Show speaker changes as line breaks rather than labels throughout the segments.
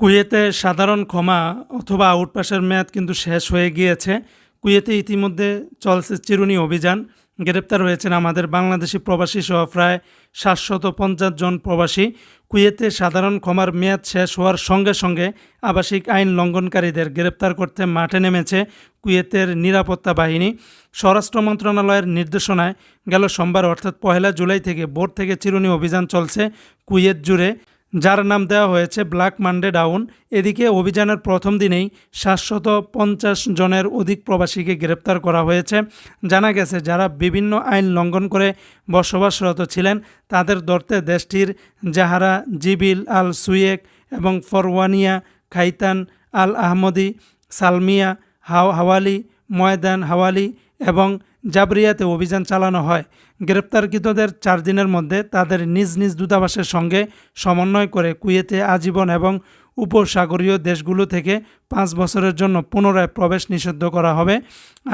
কুয়েতে সাধারণ ক্ষমা অথবা আউটপাসের মেয়াদ কিন্তু শেষ হয়ে গিয়েছে। কুয়েতে ইতিমধ্যে চলছে চিরুনি অভিযান। গ্রেপ্তার হয়েছেন আমাদের বাংলাদেশি প্রবাসী সহ প্রায় সাতশত পঞ্চাশ জন প্রবাসী। কুয়েতে সাধারণ ক্ষমার মেয়াদ শেষ হওয়ার সঙ্গে সঙ্গে আবাসিক আইন লঙ্ঘনকারীদের গ্রেপ্তার করতে মাঠে নেমেছে কুয়েতের নিরাপত্তা বাহিনী। স্বরাষ্ট্র মন্ত্রণালয়ের নির্দেশনায় গেল সোমবার, অর্থাৎ পহেলা জুলাই থেকে বোর্ড থেকে চিরুনি অভিযান চলছে কুয়েত জুড়ে। যার নাম দেওয়া হয়েছে ব্ল্যাক মানডে ডাউন। এদিকে অভিযানের প্রথম দিনেই সাতশত পঞ্চাশ জনের অধিক প্রবাসীকে গ্রেপ্তার করা হয়েছে। জানা গেছে, যারা বিভিন্ন আইন লঙ্ঘন করে বসবাসরত ছিলেন, তাদের ধরতে দেশটির জাহারা, জিবিল আল সুয়েক এবং ফরওয়ানিয়া, খাইতান আল আহমদি, সালমিয়া হাও হাওয়ালি, ময়দান হাওয়ালি এবং জাবরিয়াতে অভিযান চালানো হয়। গ্রেপ্তারকৃতদের চার দিনের মধ্যে তাদের নিজ নিজ দূতাবাসের সঙ্গে সমন্বয় করে কুয়েতে আজীবন এবং উপসাগরীয় দেশগুলো থেকে পাঁচ বছরের জন্য পুনরায় প্রবেশ নিষিদ্ধ করা হবে।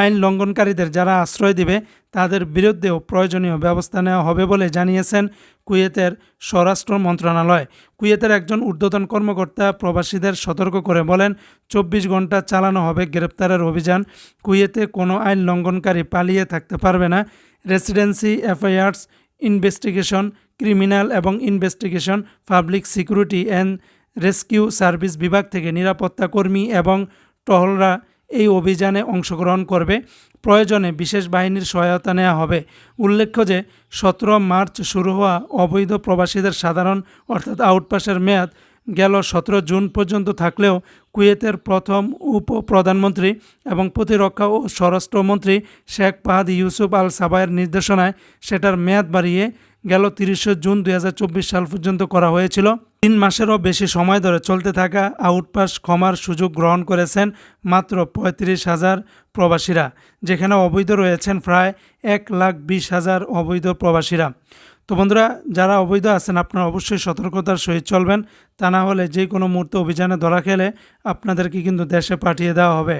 আইন লঙ্ঘনকারীদের যারা আশ্রয় দিবে, তাদের বিরুদ্ধেও প্রয়োজনীয় ব্যবস্থা নেওয়া হবে বলে জানিয়েছেন কুয়েতের স্বরাষ্ট্র মন্ত্রণালয়। কুয়েতের একজন ঊর্ধ্বতন কর্মকর্তা প্রবাসীদের সতর্ক করে বলেন, চব্বিশ ঘণ্টা চালানো হবে গ্রেপ্তারের অভিযান। কুয়েতে কোনো আইন লঙ্ঘনকারী পালিয়ে থাকতে পারবে না। রেসিডেন্সি এফআইআরস, ইনভেস্টিগেশন, ক্রিমিনাল এবং investigation, public security and rescue service বিভাগ থেকে নিরাপত্তা কর্মী এবং টহলরা এই অভিযানে অংশগ্রহণ করবে। প্রয়োজনে বিশেষ বাহিনীর সহায়তা নেওয়া হবে। উল্লেখ্য যে, সতেরো মার্চ শুরু হওয়া অবৈধ প্রবাসীদের সাধারণ, অর্থাৎ আউটপাসের মেয়াদ গেল সতেরো জুন পর্যন্ত থাকলেও কুয়েতের প্রথম উপপ্রধানমন্ত্রী এবং প্রতিরক্ষা ও স্বরাষ্ট্রমন্ত্রী শেখ ফাহাদ ইউসুফ আল সাবায়ের নির্দেশনায় সেটার মেয়াদ বাড়িয়ে গেল তিরিশে জুন দুই হাজার চব্বিশ সাল পর্যন্ত করা হয়েছিল। তিন মাসেরও বেশি সময় ধরে চলতে থাকা আউটপাস ক্ষমার সুযোগ গ্রহণ করেছেন মাত্র পঁয়ত্রিশ হাজার প্রবাসীরা, যেখানে অবৈধ রয়েছেন প্রায় এক লাখ বিশ হাজার অবৈধ প্রবাসীরা। তো বন্ধুরা, যারা অবৈধ আছেন, আপনারা অবশ্যই সতর্কতার সহিত চলবেন। তা না হলে যে কোনো মুহূর্তে অভিযানে ধরা খেলে আপনাদেরকে কিন্তু দেশে পাঠিয়ে দেওয়া হবে।